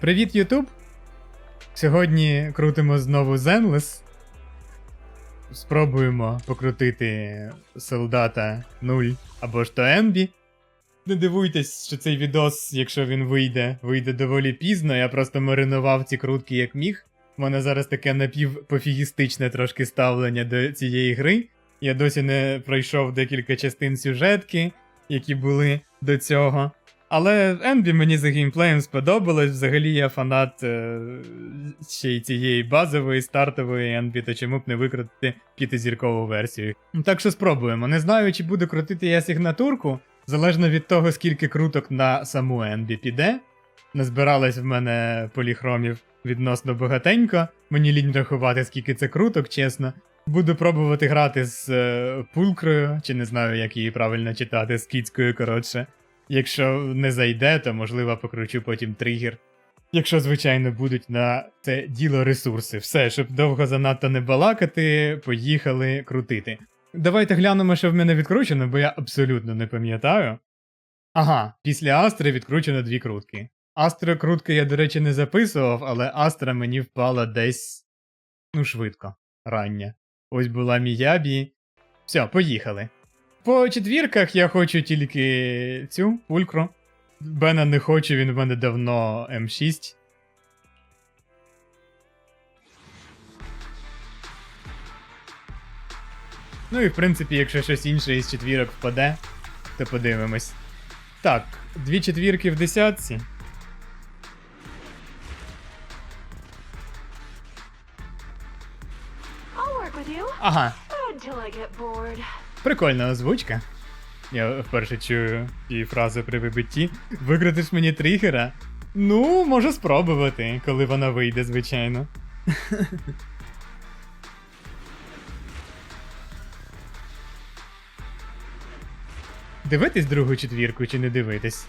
Привіт, Ютуб! Сьогодні крутимо знову Zenless. Спробуємо покрутити солдата 0 або ж то Енбі. Не дивуйтесь, що цей відос, якщо він вийде, вийде доволі пізно. Я просто маринував ці крутки як міг. У мене зараз таке напівпофігістичне трошки ставлення до цієї гри. Я досі не пройшов декілька частин сюжетки, які були до цього. Але Енбі мені за геймплеєм сподобалось. Взагалі я фанат е, ще й цієї базової стартової Енбі, то чому б не викрутити п'ятизіркову версію. Ну, Так що спробуємо. Не знаю, чи буду крутити я сигнатурку, залежно від того, скільки круток на саму Енбі піде. Назбиралось в мене поліхромів відносно багатенько. Мені лінь рахувати, скільки це круток, чесно. Буду пробувати грати з е, пулкрою, чи не знаю, як її правильно читати, з кіцькою, коротше. Якщо не зайде, то можливо покручу потім тригер. Якщо, звичайно, будуть на це діло ресурси. Все, щоб довго занадто не балакати, поїхали крутити. Давайте глянемо, що в мене відкручено, бо я абсолютно не пам'ятаю. Ага, після Астри відкручено дві крутки. Астра крутки я, до речі, не записував, але Астра мені впала десь. Ну, швидко, рання. Ось була Міябі. Все, поїхали. По четвірках я хочу тільки цю пулькру. Бена не хочу, він в мене давно М6. Ну і в принципі, якщо щось інше із четвірок впаде, то подивимось. Так, дві четвірки в десятці. I'll work with you Ага, Прикольна озвучка. Я вперше чую ті фрази при вибитті. Викрутиш мені тригера? Ну, можу спробувати, коли вона вийде, звичайно. Дивитись другу четвірку чи не дивитись?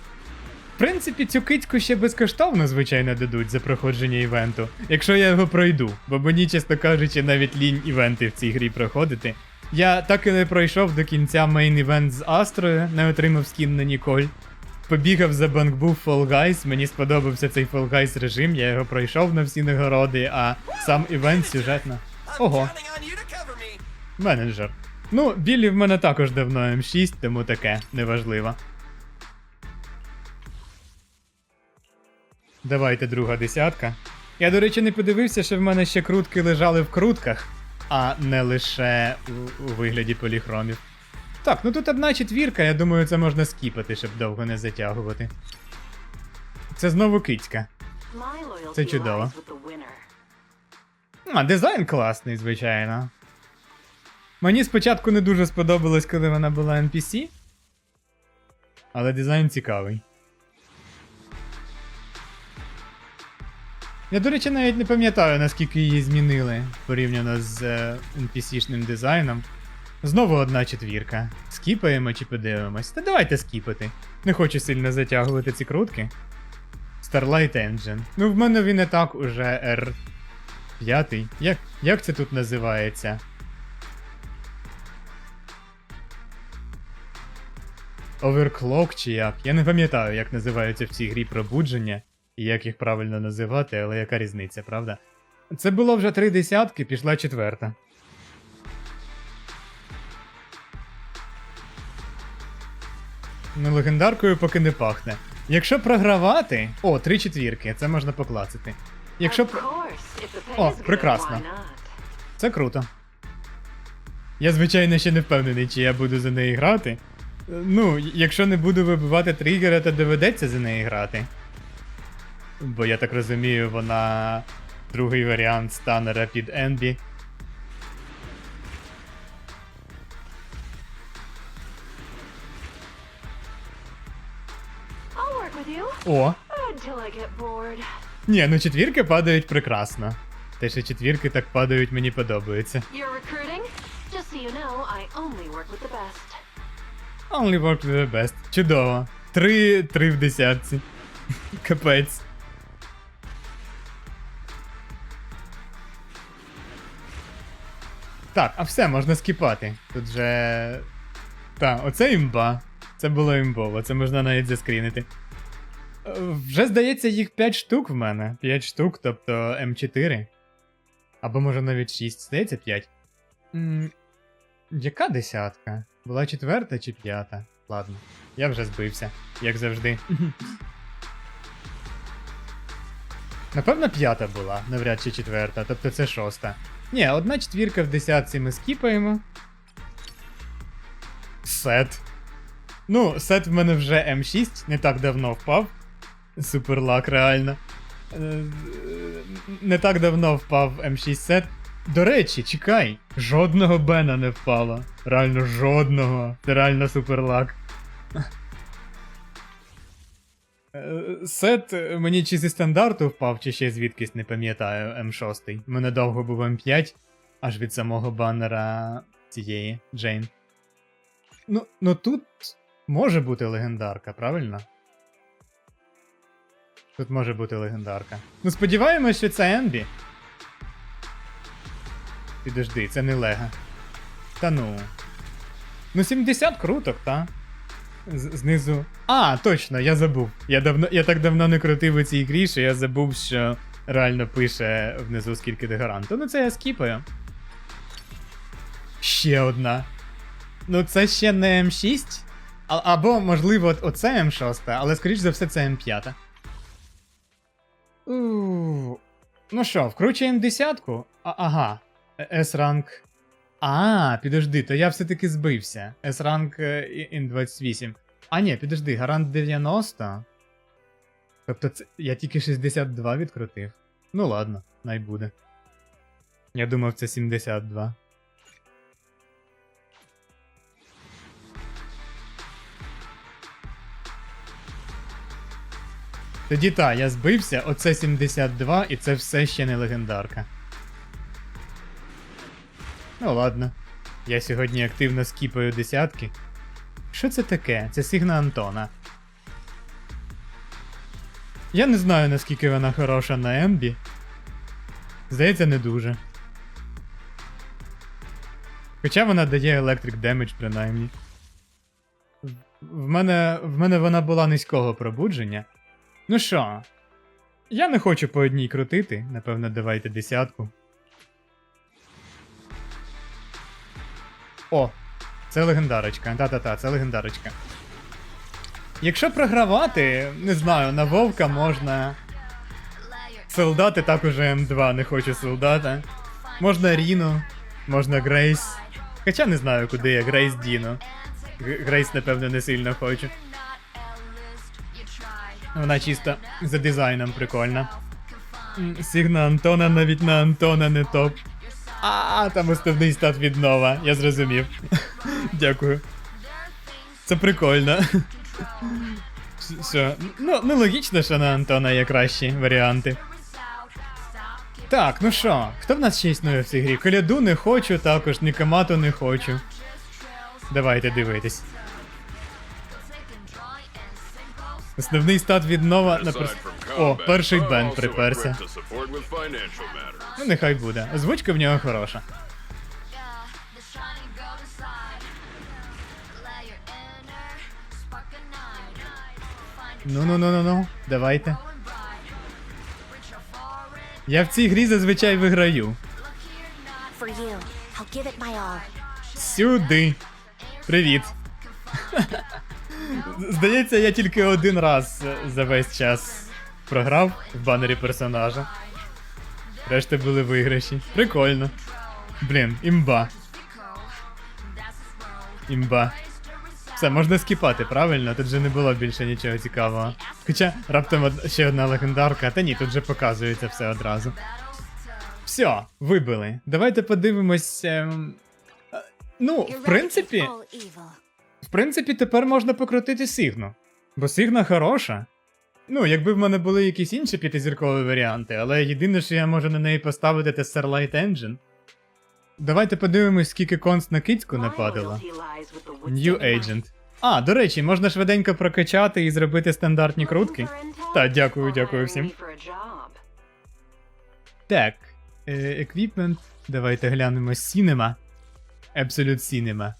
В принципі, цю кицьку ще безкоштовно, звичайно, дадуть за проходження івенту, якщо я його пройду, бо мені, чесно кажучи, навіть лінь івенти в цій грі проходити. Я так і не пройшов до кінця мейн івент з Астрою, не отримав скін на Ніколь. Побігав за банкбув Fall Guys, мені сподобався цей Fall Guys режим, я його пройшов на всі нагороди, а сам івент сюжетно. Ого, менеджер. Ну, Біллі в мене також давно М6, тому таке, неважливо. Давайте друга десятка. Я, до речі, не подивився, що в мене ще крутки лежали в крутках, а не лише у, вигляді поліхромів. Так, ну тут одна четвірка, я думаю, це можна скіпати, щоб довго не затягувати. Це знову кицька. Це чудово. А, дизайн класний, звичайно. Мені спочатку не дуже сподобалось, коли вона була NPC. Але дизайн цікавий. Я, до речі, навіть не пам'ятаю, наскільки її змінили порівняно з е, NPC-шним дизайном. Знову одна четвірка. Скіпаємо чи подивимось? Та давайте скіпати. Не хочу сильно затягувати ці крутки. Starlight Engine. Ну, в мене він і так уже R П'ятий? Як, як це тут називається? Оверклок чи як? Я не пам'ятаю, як називаються в цій грі пробудження і як їх правильно називати, але яка різниця, правда? Це було вже три десятки, пішла четверта. Ну, легендаркою поки не пахне. Якщо програвати. О, три четвірки, це можна поклацати. Якщо О, прекрасно. Це круто. Я, звичайно, ще не впевнений, чи я буду за неї грати. Е, Ну, якщо не буду вибивати тригера, то доведеться за неї грати. Бо я так розумію, вона другий варіант станера під Енбі. О! Ні, ну четвірки падають прекрасно. Те, що четвірки так падають, мені подобається. Only work with the best. Чудово. Три, три в десятці. Капець. Так, а все, можна скіпати. Тут же. Так, оце імба. Це було імбово, це можна навіть заскрінити. Вже здається, їх 5 штук в мене. 5 штук, тобто М4. Або може навіть 6, здається 5. М, яка десятка? Була четверта чи п'ята? Ладно, я вже збився, як завжди. Напевно, п'ята була, навряд чи четверта, тобто це шоста. Ні, одна четвірка в десятці ми скіпаємо. Сет. Ну, сет в мене вже М6, не так давно впав. Суперлак, реально. Е, Не так давно впав М6 сет. До речі, чекай, жодного Бена не впало. Реально жодного. Це реально суперлак. Е, Сет е, мені чи зі стандарту впав, чи ще звідкись не пам'ятаю, М6. У мене довго був М5, аж від самого баннера цієї Джейн. Ну, ну тут може бути легендарка, правильно? Тут може бути легендарка. Ну, сподіваємось, що це Енбі. Підожди, це не Лега. Та ну. Ну, 70 круток, та? Знизу. А, точно, я забув. Я давно, я так давно не крутив у цій грі, що я забув, що реально пише внизу скільки де гаранту. Ну це я скіпаю. Ще одна. Ну, це ще не М6. А, або, можливо, оце М6, але скоріш за все це М5. Ну що, вкручуємо десятку? А, ага. С-ранг. А, підожди, то я все-таки збився. С-ранг ін 28. А, ні, підожди, гарант 90. Тобто це я тільки 62 відкрутив. Ну ладно, най буде. Я думав, це 72. Тоді та, я збився, оце 72, і це все ще не легендарка. Ну ладно. Я сьогодні активно скіпаю десятки. Що це таке? Це сигна Антона. Я не знаю, наскільки вона хороша на Ембі. Здається, не дуже. Хоча вона дає Electric Damage, принаймні. В мене, в мене вона була низького пробудження. Ну що, я не хочу по одній крутити, напевно, давайте десятку. О, це легендарочка. Та-та-та, це легендарочка. Якщо програвати, не знаю, на Вовка можна. Солдати також М2, не хочу солдата. Можна Ріну, можна Грейс. Хоча не знаю, куди я, Грейс Діно. Грейс, напевно, не сильно хочу. Вона чисто за дизайном прикольна. М, Сигна Антона навіть на Антона не топ. А, там основний стат від Нова, я зрозумів. Дякую. Це прикольно. Що? Ну, ну логічно, що на Антона є кращі варіанти. Так, ну що, хто в нас ще існує в цій грі? Коляду не хочу, також Нікомату не хочу. Давайте дивитись. Основний стат від Нова на перс... О, перший бен приперся. Ну, нехай буде. Озвучка в нього хороша. Ну ну ну ну ну, давайте. Я в цій грі зазвичай виграю. Сюди. Привіт. Здається, я тільки один раз за весь час програв в банері персонажа. Решта були виграші. Прикольно. Блін, імба. Імба. Все, можна скіпати, правильно? Тут же не було більше нічого цікавого. Хоча раптом од- ще одна легендарка, та ні, тут же показується все одразу. Все, вибили. Давайте подивимось. Ем... е, Ну, в принципі, в принципі, тепер можна покрутити Сигну. Бо Сигна хороша. Ну, якби в мене були якісь інші п'ятизіркові варіанти, але єдине, що я можу на неї поставити, це Starlight Engine. Давайте подивимось, скільки конст на кицьку нападало. New Agent. А, до речі, можна швиденько прокачати і зробити стандартні крутки. Та, дякую, дякую всім. Так, е, equipment. Давайте глянемо Cinema. Absolute Cinema.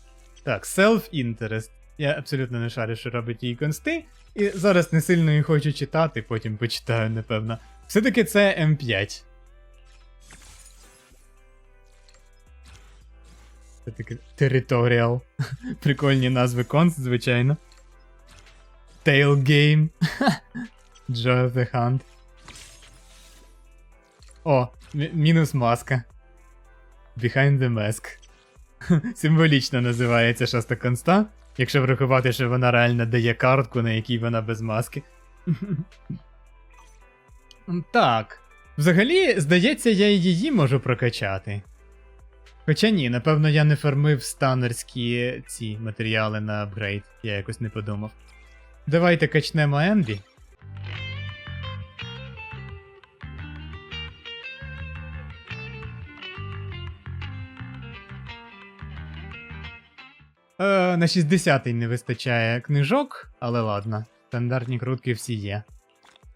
Так, Self-Interest. Я абсолютно не шарю, що робить її консти. І зараз не сильно і хочу читати, потім почитаю, напевно. Все-таки це М5. Це таке Territorial. Прикольні назви конст, звичайно. Tailgame. Joy of the Hunt. О, мі- мінус маска. Behind the Mask. Символічно називається шоста конста, якщо врахувати, що вона реально дає картку, на якій вона без маски. Так. Взагалі, здається, я і її можу прокачати. Хоча ні, напевно, я не фармив станерські ці матеріали на апгрейд, я якось не подумав. Давайте качнемо Енві. Е, на 60-й не вистачає книжок, але ладно, стандартні крутки всі є.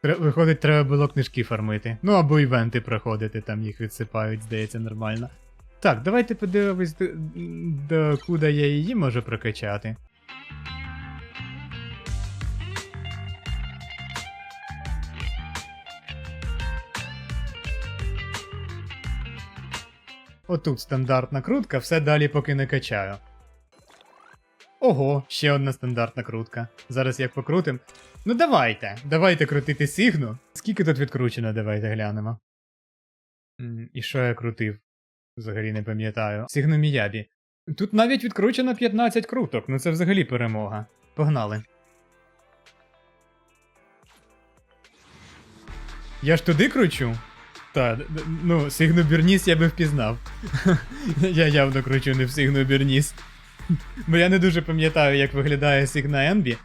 Виходить, треба було книжки фармити. Ну або івенти проходити, там їх відсипають, здається, нормально. Так, давайте подивимось, до, до куди я її можу прокачати. Отут стандартна крутка, все далі поки не качаю. Ого, ще одна стандартна крутка. Зараз як покрутим. Ну давайте, давайте крутити сигну. Скільки тут відкручено, давайте глянемо. І що я крутив? Взагалі не пам'ятаю. Сигну Міябі. Тут навіть відкручено 15 круток, ну це взагалі перемога. Погнали. Я ж туди кручу? Та, ну, Сигну Бірніс я би впізнав. я явно кручу не в Сигну Бірніс. Бо я не дуже пам'ятаю, як виглядає Сигна Енбі.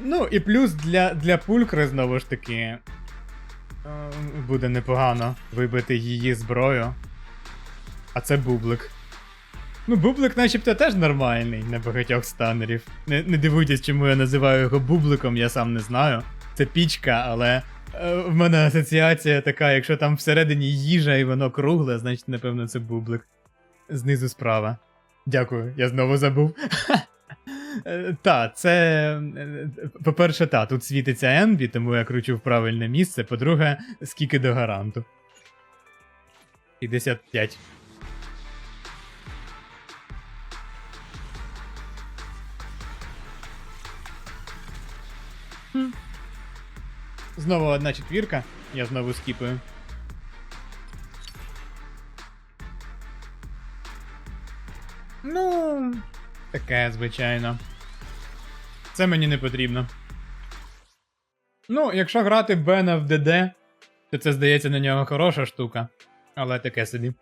Ну, і плюс для, для пулькри, знову ж таки. е, Буде непогано вибити її зброю. А це бублик. Ну, бублик начебто теж нормальний на багатьох станерів. Не, не дивуйтесь, чому я називаю його бубликом, я сам не знаю. Це пічка, але е, в мене асоціація така, якщо там всередині їжа і воно кругле, значить, напевно, це бублик. Знизу справа. Дякую, я знову забув. Та, це. По-перше, та, тут світиться Енві, тому я кручу в правильне місце. По-друге, скільки до гаранту. 55. Знову одна четвірка. Я знову скіпаю. Ну, таке, звичайно. Це мені не потрібно. Ну, якщо грати Бена в ДД, то це здається на нього хороша штука. Але таке собі.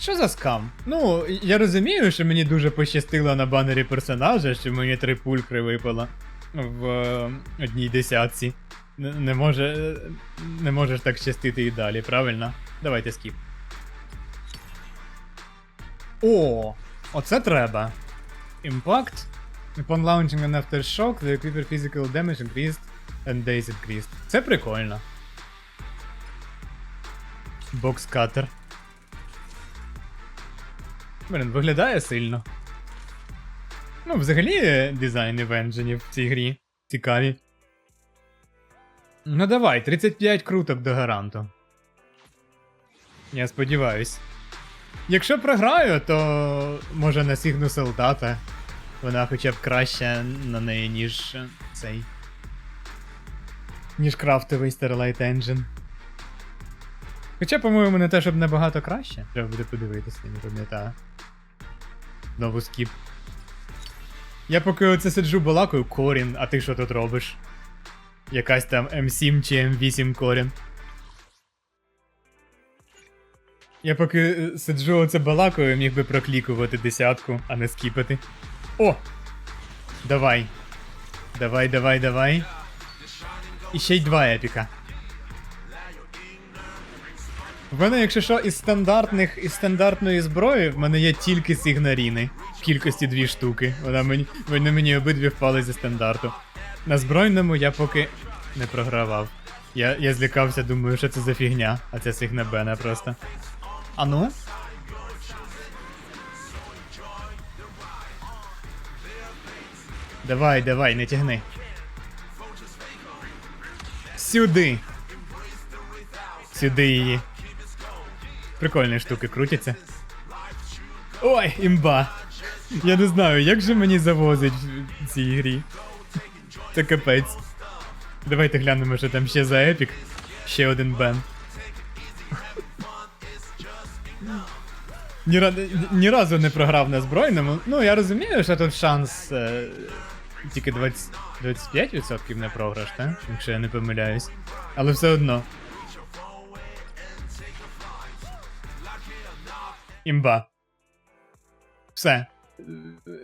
Що за скам? Ну, я розумію, що мені дуже пощастило на банері персонажа, що мені три пулькри випало в е, одній десятці. Не, може. Не можеш так щастити і далі, правильно? Давайте скіп. О! Оце треба. Impact. Upon launching an aftershock, the equiper physical damage increased and days increased. Це прикольно. Бокс-катер. Блін, виглядає сильно. Ну, взагалі, дизайни вендженів в цій грі цікаві. Ну давай, 35 круток до гаранту. Я сподіваюсь. Якщо програю, то може на Сігну солдата. Вона хоча б краща на неї, ніж цей. Ніж крафтовий Starlight Engine. Хоча, по-моєму, не те, щоб набагато краще. Треба буде подивитися, не пам'ятаю. Знову скіп. Я поки оце сиджу балакаю Корін, а ти що тут робиш? Якась там М7 чи М8 Корін. Я поки е, сиджу оце балакаю, міг би проклікувати десятку, а не скіпати. О! Давай. Давай, давай, давай. І ще й два епіка. В мене, якщо що, із стандартних із стандартної зброї, в мене є тільки сигнаріни. В кількості дві штуки. Вона мені, вони мені обидві впали зі стандарту. На збройному я поки не програвав. Я, я злякався, думаю, що це за фігня, а це сигна Бена просто. А ну? Давай, давай, не тягни. Сюди. Сюди її. Прикольні штуки крутяться. Ой, імба. Я не знаю, як же мені завозить в цій грі. Це капець. Давайте глянемо, що там ще за епік. Ще один бен. Ні, ні разу не програв на збройному. Ну, я розумію, що тут шанс е, тільки 20, 25% не програш, так? Якщо я не помиляюсь. Але все одно. Імба. Все.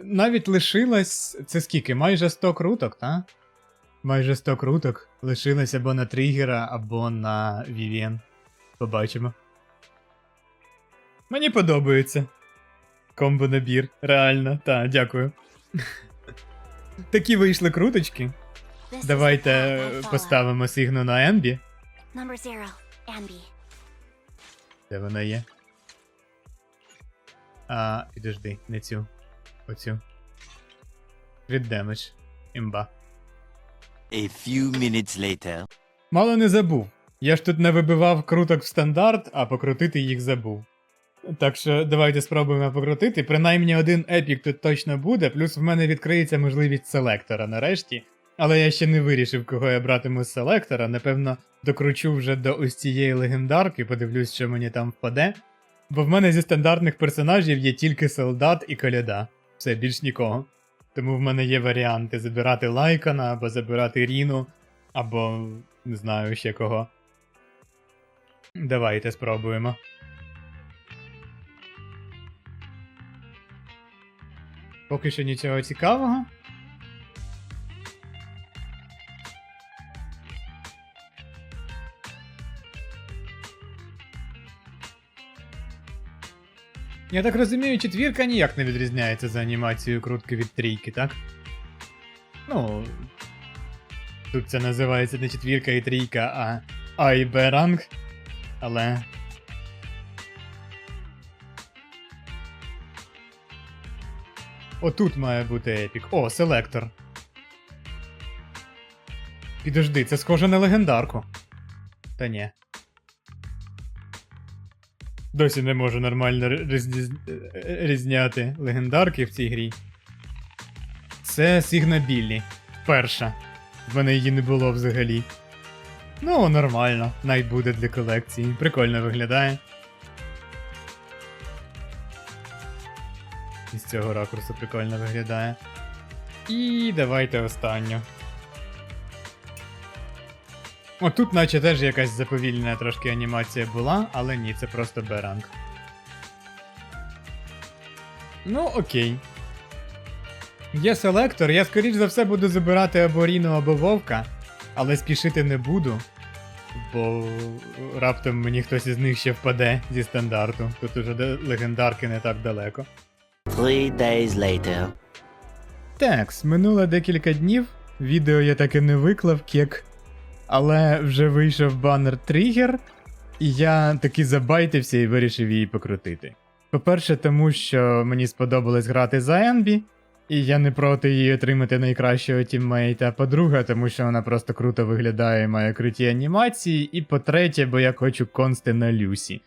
Навіть лишилось. Це скільки? Майже 100 круток, так? Майже 100 круток. Лишилось або на тригера, або на Вів'єн. Побачимо. Мені подобається. Комбо набір. Реально, так, дякую. Такі вийшли круточки. Давайте поставимо сигну на Ембі. Де вона є? А, підожди, не цю. Оцю. Від демедж. Імба. A few minutes later. Мало не забув. Я ж тут не вибивав круток в стандарт, а покрутити їх забув. Так що давайте спробуємо покрутити. Принаймні один епік тут точно буде, плюс в мене відкриється можливість селектора нарешті. Але я ще не вирішив, кого я братиму з селектора. Напевно, докручу вже до ось цієї легендарки, подивлюсь, що мені там впаде. Бо в мене зі стандартних персонажів є тільки солдат і коляда. Все, більш нікого. Тому в мене є варіанти забирати Лайкана або забирати Ріну, або не знаю ще кого. Давайте спробуємо. Поки що нічого цікавого. Я так розумію, четвірка ніяк не відрізняється за анімацією крутки від трійки, так? Ну. Тут це називається не четвірка і трійка, а А і Б ранг. Але. Отут має бути епік. О, селектор. Підожди, це схоже на легендарку. Та ні. Досі не можу нормально різні... різняти легендарки в цій грі. Це Сігна Біллі. Перша. В мене її не було взагалі. Ну, нормально, навіть буде для колекції. Прикольно виглядає. І з цього ракурсу прикольно виглядає. І давайте останню. О, тут наче теж якась заповільнена трошки анімація була, але ні, це просто Беранг. Ну, окей. Є селектор, я скоріш за все буду забирати або Ріну, або Вовка, але спішити не буду. Бо раптом мені хтось із них ще впаде зі стандарту. Тут уже легендарки не так далеко. Three days later. Так, минуло декілька днів. Відео я таки не виклав кек. Але вже вийшов банер Тригер, і я таки забайтився і вирішив її покрутити. По-перше, тому що мені сподобалось грати за Енбі, і я не проти її отримати найкращого тіммейта. По-друге, тому що вона просто круто виглядає і має круті анімації. І по-третє, бо я хочу консти на Люсі.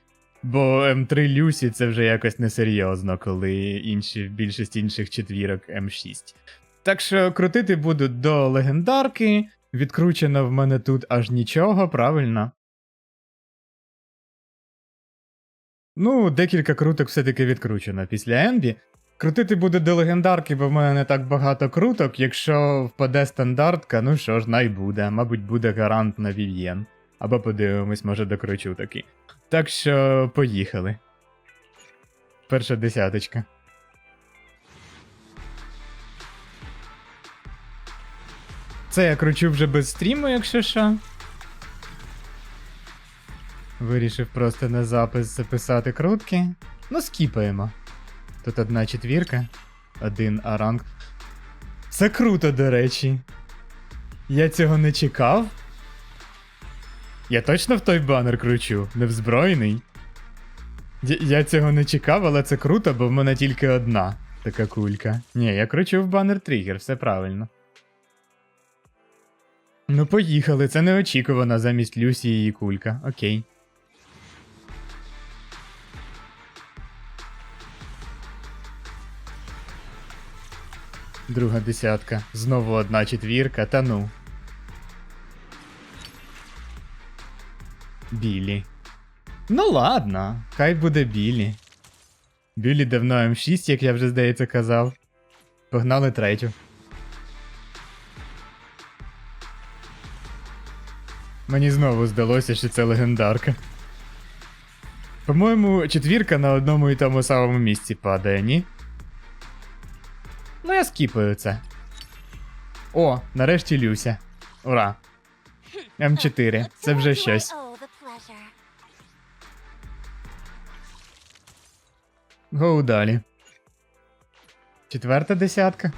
Бо М3 Люсі це вже якось несерйозно, коли інші, більшість інших четвірок М6. Так що крутити буду до легендарки. Відкручено в мене тут аж нічого, правильно. Ну, декілька круток все-таки відкручено після Енбі. Крутити буду до легендарки, бо в мене не так багато круток. Якщо впаде стандартка, ну що ж, най буде. Мабуть, буде гарант на Вів'єн. Або подивимось, може докручу таки. Так що поїхали. Перша десяточка. Це я кручу вже без стріму, якщо що. Вирішив просто на запис записати крутки. Ну, скіпаємо. Тут одна четвірка, один аранг. Це круто, до речі. Я цього не чекав. Я точно в той банер кручу, невзброєний. Я, цього не чекав, але це круто, бо в мене тільки одна така кулька. Ні, я кручу в банер тригер, все правильно. Ну, поїхали, це неочікувано замість Люсі її кулька. Окей. Друга десятка. Знову одна четвірка, та ну. Білі. Ну ладно, хай буде білі. Білі давно М6, як я вже здається казав. Погнали третю. Мені знову здалося, що це легендарка. По-моєму, четвірка на одному і тому самому місці падає, ні? Ну, я скіпаю це. О, нарешті Люся. Ура. М4. Це вже щось. Гоу далі. Четверта десятка.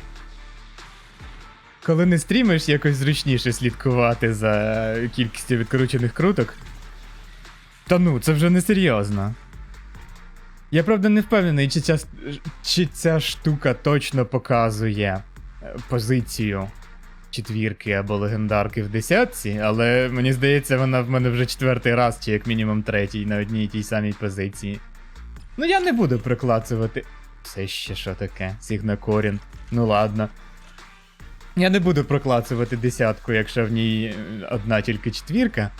Коли не стрімиш, якось зручніше слідкувати за кількістю відкручених круток. Та ну, це вже не серйозно. Я правда не впевнений, чи ця, чи ця штука точно показує е, позицію четвірки або легендарки в десятці, але мені здається, вона в мене вже четвертий раз, чи як мінімум третій на одній і тій самій позиції. Ну я не буду приклацувати. Це ще що таке? Сігнакорін. Ну ладно. Я не буду проклацувати десятку, якщо в ній одна тільки четвірка,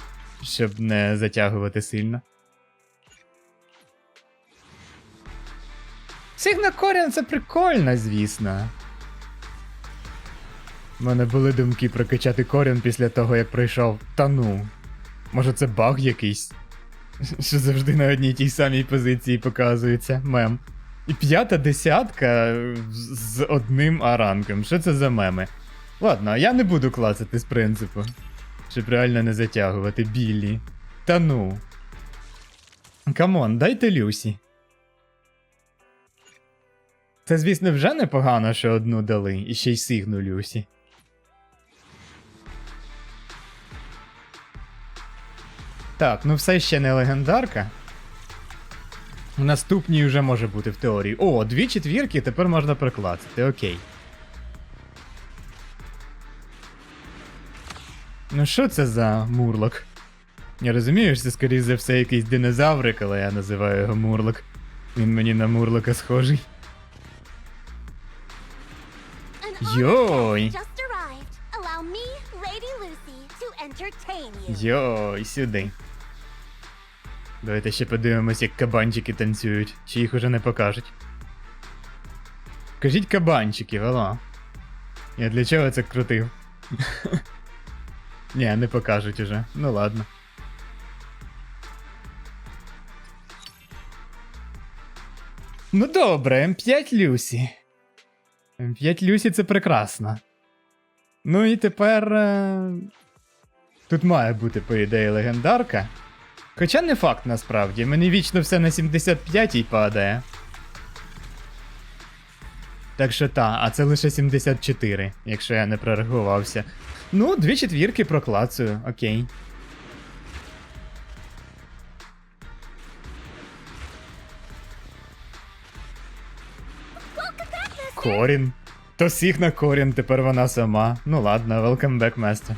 щоб не затягувати сильно. Сігнакорін це прикольно, звісно. У мене були думки прокачати корін після того, як пройшов. Та ну. Може це баг якийсь? Що завжди на одній тій самій позиції показується мем. І п'ята десятка з- одним аранком. Що це за меми? Ладно, я не буду клацати з принципу. Щоб реально не затягувати білі. Та ну. Камон, дайте Люсі. Це, звісно, вже непогано, що одну дали, і ще й сигну Люсі. Так, ну все ще не легендарка. У наступній вже може бути в теорії. О, дві четвірки, тепер можна приклацати, окей. Ну що це за мурлок? Я розумію, що це скоріше за все якийсь динозаврик, але я називаю його мурлок. Він мені на мурлока схожий. Йой! Йой, сюди. Давайте ще подивимось, як кабанчики танцюють, чи їх уже не покажуть. Кажіть кабанчики, алло. Я для чого це крутив? Ні, не покажуть уже. Ну ладно. Ну добре, М5 Люсі. М5 Люсі це прекрасно. Ну і тепер. Е... Тут має бути, по ідеї, легендарка. Хоча не факт насправді, мені вічно все на 75-й падає. Так що та, а це лише 74, якщо я не прорахувався. Ну, дві четвірки проклацаю, окей. Корін. То всіх на Корін, тепер вона сама. Ну ладно, welcome back, master.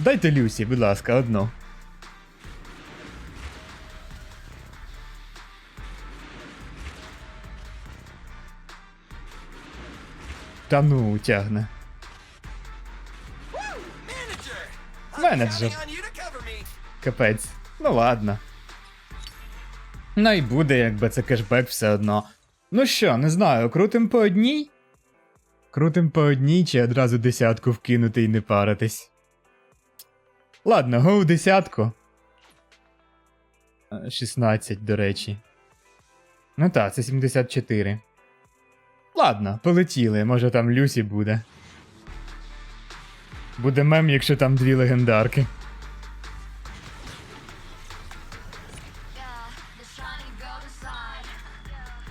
Дайте Люсі, будь ласка, одну. Та ну, тягне. Менеджер. Капець. Ну ладно. Ну і буде, якби це кешбек все одно. Ну що, не знаю, крутим по одній? Крутим по одній чи одразу десятку вкинути і не паритись. Ладно, гоу десятку. Е, 16, до речі. Ну так, це 74. Ладно, полетіли, може там Люсі буде. Буде мем, якщо там дві легендарки.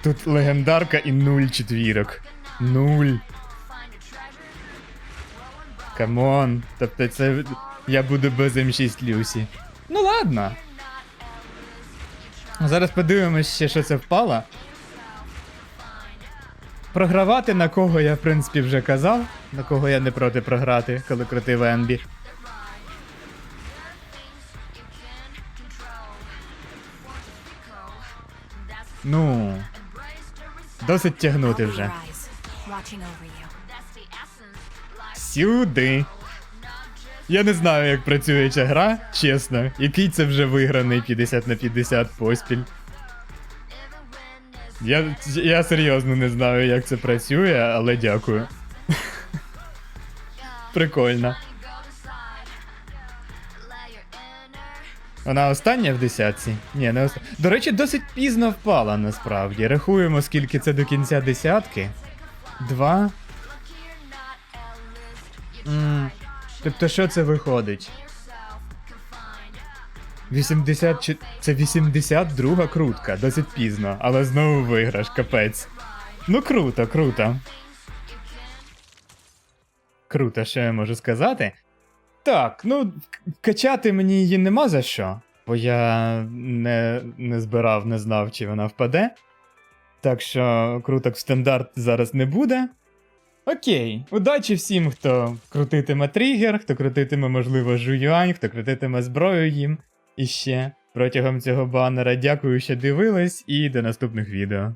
Тут легендарка і нуль четвірок. Нуль. Камон. Тобто це. Я буду без М6 Люсі. Ну ладно. Зараз подивимось ще, що це впало. Програвати на кого я, в принципі, вже казав, на кого я не проти програти, коли крутив Енбі. Ну. Досить тягнути вже. Сюди. Я не знаю, як працює ця гра, чесно. Який це вже виграний 50 на 50 поспіль. Я, я серйозно не знаю, як це працює, але дякую. Прикольно. Вона остання в десятці? Ні, не остання. До речі, досить пізно впала насправді. Рахуємо, скільки це до кінця десятки. Два. М, Тобто, що це виходить? 80... чи- Це 82 крутка, досить пізно, але знову виграш, капець. Ну круто, круто. Круто, що я можу сказати. Так, ну, качати мені її нема за що, бо я не, не збирав, не знав, чи вона впаде. Так що круток в стандарт зараз не буде. Окей, удачі всім, хто крутитиме тригер, хто крутитиме, можливо, жуюань, хто крутитиме зброю їм. І ще протягом цього банера дякую, що дивились, і до наступних відео.